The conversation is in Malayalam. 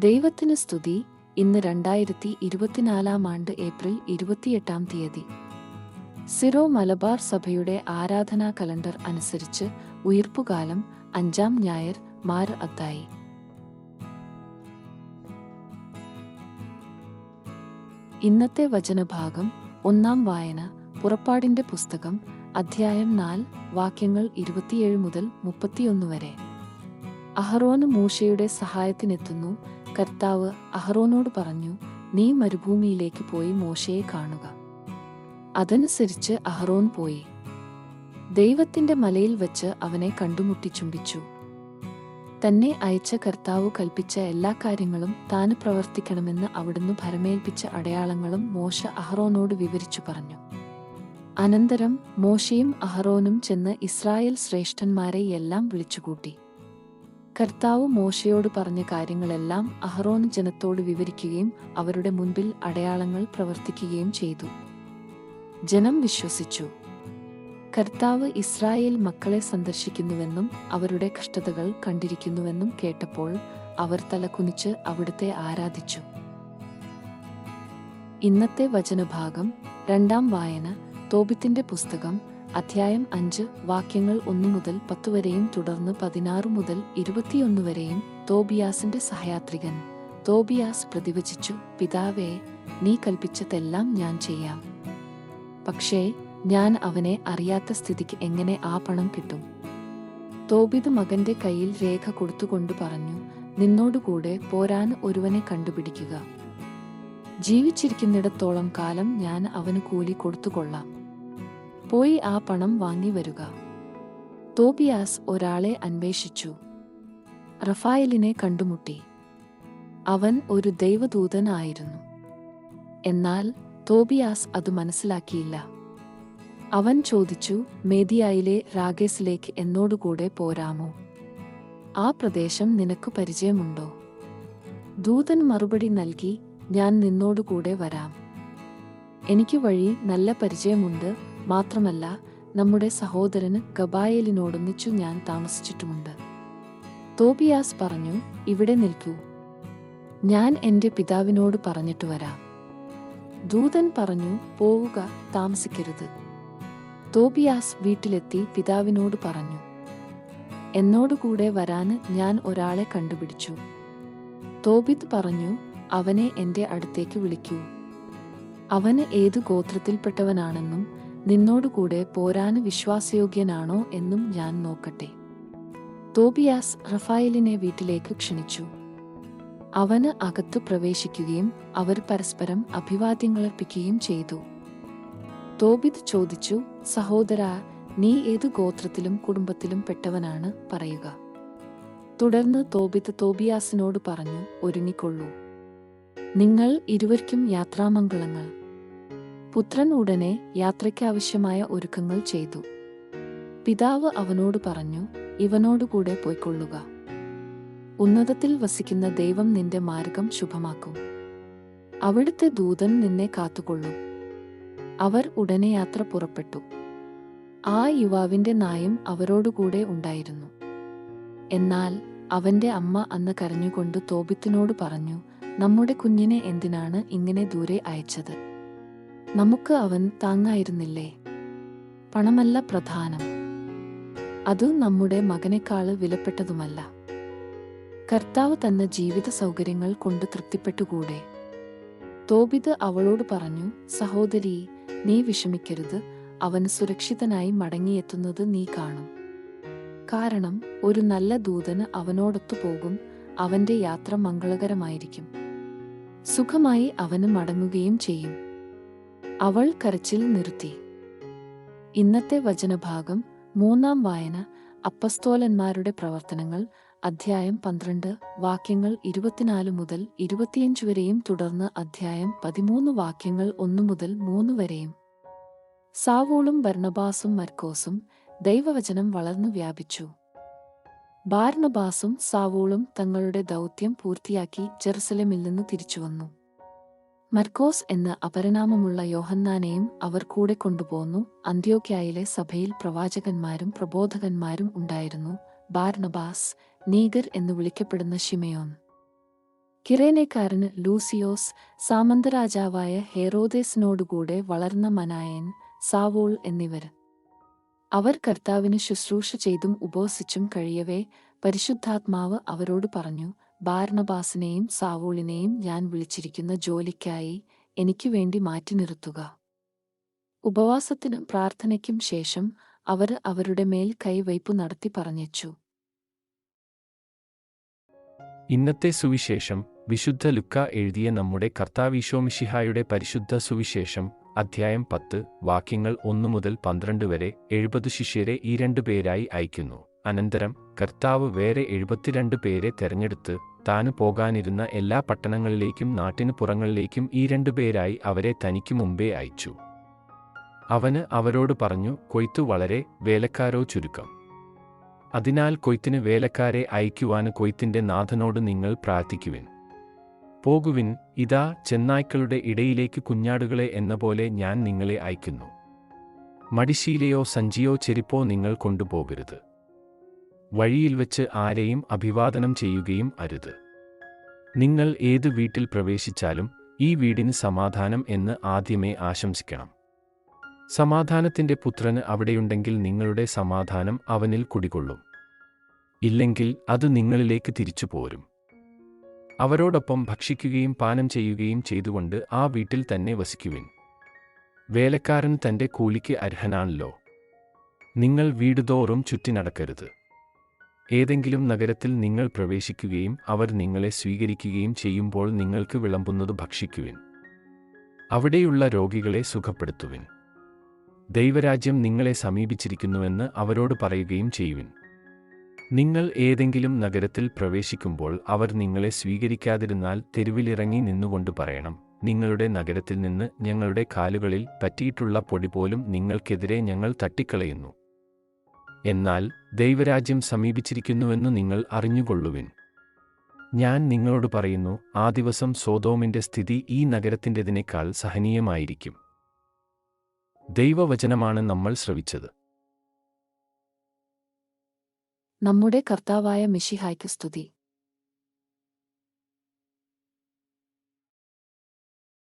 ദൈവത്തിന് സ്തുതി. ഇന്ന് രണ്ടായിരത്തി ഇരുപത്തിനാലാം ആണ്ട് ഏപ്രിൽ ഇരുപത്തിയെട്ടാം തീയതി. സിറോ മലബാർ സഭയുടെ ആരാധനാ കലണ്ടർ അനുസരിച്ച് ഉയർപ്പുകാലം അഞ്ചാം ഞായർ മാർ അത്തായി. ഇന്നത്തെ വചനഭാഗം ഒന്നാം വായന പുറപ്പാടിന്റെ പുസ്തകം അധ്യായം നാല് വാക്യങ്ങൾ ഇരുപത്തിയേഴ് മുതൽ മുപ്പത്തിയൊന്ന് വരെ. അഹറോന് മൂഷയുടെ സഹായത്തിനെത്തുന്നു കർത്താവ് അഹ്റോനോട് പറഞ്ഞു നീ മരുഭൂമിയിലേക്ക് പോയി മോശയെ കാണുക. അതനുസരിച്ച് അഹ്റോൻ പോയി. ദൈവത്തിന്റെ മലയിൽ വച്ച് അവനെ കണ്ടുമുട്ടി ചുംബിച്ചു. തന്നെ അയച്ച കർത്താവ് കൽപ്പിച്ച എല്ലാ കാര്യങ്ങളും താൻ പ്രവർത്തിക്കണമെന്ന് അവിടുന്ന് ഭരമേൽപ്പിച്ച അടയാളങ്ങളും മോശ അഹ്റോനോട് വിവരിച്ചു പറഞ്ഞു. അനന്തരം മോശയും അഹ്റോനും ചെന്ന് ഇസ്രായേൽ ശ്രേഷ്ഠന്മാരെ എല്ലാം വിളിച്ചുകൂട്ടി. കർത്താവ് മോശയോട് പറഞ്ഞ കാര്യങ്ങളെല്ലാം അഹ്റോൻ ജനത്തോട് വിവരിക്കുകയും അവരുടെ മുൻപിൽ അടയാളങ്ങൾ പ്രവർത്തിക്കുകയും ചെയ്തു. ജനം വിശ്വസിച്ചു. കർത്താവ് ഇസ്രായേൽ മക്കളെ സന്ദർശിക്കുന്നുവെന്നും അവരുടെ കഷ്ടതകൾ കണ്ടിരിക്കുന്നുവെന്നും കേട്ടപ്പോൾ അവർ തലകുനിച്ച് അവിടുത്തെ ആരാധിച്ചു. ഇന്നത്തെ വചനഭാഗം രണ്ടാം വായന തോബിത്തിന്റെ പുസ്തകം അധ്യായം അഞ്ച്. വാക്യങ്ങൾ ഒന്നു മുതൽ പത്ത് വരെയും തുടർന്ന് പതിനാറ് മുതൽ ഇരുപത്തിയൊന്ന് വരെയും തോബിയാസിന്റെ സഹയാത്രികൻ. തോബിയാസ് പ്രതിവചിച്ചു പിതാവേ നീ കൽപ്പിച്ചതെല്ലാം ഞാൻ ചെയ്യാം. പക്ഷേ ഞാൻ അവനെ അറിയാത്ത സ്ഥിതിക്ക് എങ്ങനെ ആ പണം കിട്ടും? തോബിത് മകന്റെ കയ്യിൽ രേഖ കൊടുത്തുകൊണ്ട് പറഞ്ഞു നിന്നോടുകൂടെ പോരാൻ ഒരുവനെ കണ്ടുപിടിക്കുക. ജീവിച്ചിരിക്കുന്നിടത്തോളം കാലം ഞാൻ അവന് കൂലി കൊടുത്തുകൊള്ളാം. പോയി ആ പണം വാങ്ങി വരിക. തോബിയാസ് ഒരാളെ അന്വേഷിച്ചു. റഫായലിനെ കണ്ടുമുട്ടി. അവൻ ഒരു ദൈവദൂതനായിരുന്നു. എന്നാൽ തോബിയാസ് അത് മനസ്സിലാക്കിയില്ല. അവൻ ചോദിച്ചു മേദിയായിലെ രാഗേസിലേക്ക് എന്നോടുകൂടെ പോരാമോ? ആ പ്രദേശം നിനക്ക് പരിചയമുണ്ടോ? ദൂതൻ മറുപടി നൽകി ഞാൻ നിന്നോടുകൂടെ വരാം. എനിക്ക് വഴി നല്ല പരിചയമുണ്ട് മാത്രമല്ല നമ്മുടെ സഹോദരന് ഗബായേലിനോടൊന്നിച്ചു ഞാൻ താമസിച്ചിട്ടുമുണ്ട്. തോബിയാസ് പറഞ്ഞു ഇവിടെ നിൽക്കൂ. ഞാൻ എന്റെ പിതാവിനോട് പറഞ്ഞിട്ട് വരാം. ദൂതൻ പറഞ്ഞു പോവുക താമസിക്കരുത്. തോബിയാസ് വീട്ടിലെത്തി പിതാവിനോട് പറഞ്ഞു എന്നോടുകൂടെ വരാന് ഞാൻ ഒരാളെ കണ്ടുപിടിച്ചു. തോബിത് പറഞ്ഞു അവനെ എന്റെ അടുത്തേക്ക് വിളിക്കൂ. അവന് ഏതു ഗോത്രത്തിൽപ്പെട്ടവനാണെന്നും നിന്നോടുകൂടെ പോരാന് വിശ്വാസയോഗ്യനാണോ എന്നും ഞാൻ നോക്കട്ടെ. തോബിയാസ് റഫായലിനെ വീട്ടിലേക്ക് ക്ഷണിച്ചു. അവന് അകത്തു പ്രവേശിക്കുകയും അവർ പരസ്പരം അഭിവാദ്യങ്ങളർപ്പിക്കുകയും ചെയ്തു. തോബിത് ചോദിച്ചു സഹോദര നീ ഏതു ഗോത്രത്തിലും കുടുംബത്തിലും പെട്ടവനാണ്? പറയുക. തുടർന്ന് തോബിത് തോബിയാസിനോട് പറഞ്ഞു ഒരുങ്ങിക്കൊള്ളൂ. നിങ്ങൾ ഇരുവർക്കും യാത്രാമംഗളങ്ങൾ. പുത്രൻ ഉടനെ യാത്രയ്ക്കാവശ്യമായ ഒരുക്കങ്ങൾ ചെയ്തു. പിതാവ് അവനോട് പറഞ്ഞു ഇവനോടുകൂടെ പോയിക്കൊള്ളുക. ഉന്നതത്തിൽ വസിക്കുന്ന ദൈവം നിന്റെ മാർഗം ശുഭമാക്കും. അവിടുത്തെ ദൂതൻ നിന്നെ കാത്തുകൊള്ളും. അവർ ഉടനെ യാത്ര പുറപ്പെട്ടു. ആ യുവാവിന്റെ നായം അവരോടുകൂടെ ഉണ്ടായിരുന്നു. എന്നാൽ അവന്റെ അമ്മ അന്ന് കരഞ്ഞുകൊണ്ട് തോബിത്തിനോട് പറഞ്ഞു നമ്മുടെ കുഞ്ഞിനെ എന്തിനാണ് ഇങ്ങനെ ദൂരെ അയച്ചത്? നമുക്ക് അവൻ താങ്ങായിരുന്നില്ലേ? പണമല്ല പ്രധാനം. അത് നമ്മുടെ മകനേക്കാൾ വിലപ്പെട്ടതുമല്ല. കർത്താവ് തന്ന ജീവിത സൗകര്യങ്ങൾ കൊണ്ട് തൃപ്തിപ്പെട്ടുകൂടെ? തോബിത് അവളോട് പറഞ്ഞു സഹോദരി നീ വിഷമിക്കരുത്. അവൻ സുരക്ഷിതനായി മടങ്ങിയെത്തുന്നത് നീ കാണും. കാരണം ഒരു നല്ല ദൂതന് അവനോടൊത്തു പോകും. അവന്റെ യാത്ര മംഗളകരമായിരിക്കും. സുഖമായി അവന് മടങ്ങുകയും ചെയ്യും. അവൾ കരച്ചിൽ നിർത്തി. ഇന്നത്തെ വചനഭാഗം മൂന്നാം വായന അപ്പസ്തോലന്മാരുടെ പ്രവർത്തനങ്ങൾ അധ്യായം പന്ത്രണ്ട് വാക്യങ്ങൾ ഇരുപത്തിനാല് മുതൽ ഇരുപത്തിയഞ്ച് വരെയും തുടർന്ന് അധ്യായം പതിമൂന്ന് വാക്യങ്ങൾ ഒന്നു മുതൽ മൂന്ന് വരെയും. സാവോളും ബർണബാസും മർക്കോസും ദൈവവചനം വളർന്നു വ്യാപിച്ചു. ബാർണബാസും സാവോളും തങ്ങളുടെ ദൗത്യം പൂർത്തിയാക്കി ജെറുസലേമിൽ നിന്ന് തിരിച്ചുവന്നു. മർക്കോസ് എന്ന അപരനാമമുള്ള യോഹന്നാനെയും അവർ കൂടെ കൊണ്ടുപോന്നു. അന്ത്യോക്യായിലെ സഭയിൽ പ്രവാചകന്മാരും പ്രബോധകന്മാരും ഉണ്ടായിരുന്നു. ബാർണബാസ് നീഗർ എന്ന് വിളിക്കപ്പെടുന്ന ഷിമയോൻ കിറേനക്കാരന് ലൂസിയോസ് സാമന്തരാജാവായ ഹെറോദേസിനോടുകൂടെ വളർന്ന മനായൻ സാവോൾ എന്നിവർ. അവർ കർത്താവിന് ശുശ്രൂഷ ചെയ്തും ഉപവസിച്ചും കഴിയവേ പരിശുദ്ധാത്മാവ് അവരോട് പറഞ്ഞു ബാർണബാസിനെയും സാവൂളിനെയും ഞാൻ വിളിച്ചിരിക്കുന്ന ജോലിക്കായി എനിക്ക് വേണ്ടി മാറ്റി നിർത്തുക. ഉപവാസത്തിനും പ്രാർത്ഥനയ്ക്കും ശേഷം അവർ അവരുടെ മേൽ കൈവയ്പു നടത്തി പറഞ്ഞച്ചു ഇന്നത്തെ സുവിശേഷം വിശുദ്ധ ലുക്ക എഴുതിയ നമ്മുടെ കർത്താവീശോമിഷിഹായുടെ പരിശുദ്ധ സുവിശേഷം അധ്യായം പത്ത് വാക്യങ്ങൾ ഒന്നു മുതൽ പന്ത്രണ്ട് വരെ എഴുപത് ശിഷ്യരെ ഈ രണ്ടു പേരായി അയക്കുന്നു അനന്തരം കർത്താവ് വേറെ എഴുപത്തിരണ്ട് പേരെ തെരഞ്ഞെടുത്ത് താന് പോകാനിരുന്ന എല്ലാ പട്ടണങ്ങളിലേക്കും നാട്ടിനു പുറങ്ങളിലേക്കും ഈ രണ്ടു പേരായി അവരെ തനിക്ക് മുമ്പേ അയച്ചു. അവന് അവരോട് പറഞ്ഞു കൊയ്ത്തു വളരെ വേലക്കാരോ ചുരുക്കം. അതിനാൽ കൊയ്ത്തിന് വേലക്കാരെ അയക്കുവാന് കൊയ്ത്തിന്റെ നാഥനോട് നിങ്ങൾ പ്രാർത്ഥിക്കുവിൻ. പോകുവിൻ ഇതാ ചെന്നായ്ക്കളുടെ ഇടയിലേക്ക് കുഞ്ഞാടുകളെ എന്ന പോലെ ഞാൻ നിങ്ങളെ അയക്കുന്നു. മടിശീലയോ സഞ്ചിയോ ചെരിപ്പോ നിങ്ങൾ കൊണ്ടുപോകരുത്. വഴിയിൽ വെച്ച് ആരെയും അഭിവാദനം ചെയ്യുകയും അരുത്. നിങ്ങൾ ഏത് വീട്ടിൽ പ്രവേശിച്ചാലും ഈ വീടിന് സമാധാനം എന്ന് ആദ്യമേ ആശംസിക്കണം. സമാധാനത്തിന്റെ പുത്രന് അവിടെയുണ്ടെങ്കിൽ നിങ്ങളുടെ സമാധാനം അവനിൽ കുടികൊള്ളും. ഇല്ലെങ്കിൽ അത് നിങ്ങളിലേക്ക് തിരിച്ചു പോരും. അവരോടൊപ്പം ഭക്ഷിക്കുകയും പാനം ചെയ്യുകയും ചെയ്തുകൊണ്ട് ആ വീട്ടിൽ തന്നെ വസിക്കുവിൻ. വേലക്കാരൻ തന്റെ കൂലിക്ക് അർഹനാണല്ലോ. നിങ്ങൾ വീടുതോറും ചുറ്റി നടക്കരുത് ഏതെങ്കിലും നഗരത്തിൽ നിങ്ങൾ പ്രവേശിക്കുകയും അവർ നിങ്ങളെ സ്വീകരിക്കുകയും ചെയ്യുമ്പോൾ നിങ്ങൾക്ക് വിളമ്പുന്നത് ഭക്ഷിക്കുവിൻ. അവിടെയുള്ള രോഗികളെ സുഖപ്പെടുത്തുവിൻ. ദൈവരാജ്യം നിങ്ങളെ സമീപിച്ചിരിക്കുന്നുവെന്ന് അവരോട് പറയുകയും ചെയ്യുവിൻ. നിങ്ങൾ ഏതെങ്കിലും നഗരത്തിൽ പ്രവേശിക്കുമ്പോൾ അവർ നിങ്ങളെ സ്വീകരിക്കാതിരുന്നാൽ തെരുവിലിറങ്ങി നിന്നുകൊണ്ട് പറയണം നിങ്ങളുടെ നഗരത്തിൽ നിന്ന് ഞങ്ങളുടെ കാലുകളിൽ പറ്റിയിട്ടുള്ള പൊടി പോലും നിങ്ങൾക്കെതിരെ ഞങ്ങൾ തട്ടിക്കളയുന്നു. എന്നാൽ ദൈവരാജ്യം സമീപിച്ചിരിക്കുന്നുവെന്ന് നിങ്ങൾ അറിഞ്ഞുകൊള്ളുവിൻ. ഞാൻ നിങ്ങളോട് പറയുന്നു ആ ദിവസം സോതോമിന്റെ സ്ഥിതി ഈ നഗരത്തിന്റെതിനേക്കാൾ സഹനീയമായിരിക്കും. ദൈവവചനമാണ് നമ്മൾ ശ്രവിച്ചത്. നമ്മുടെ കർത്താവായ മിഷിഹായ്ക്ക് സ്തുതി.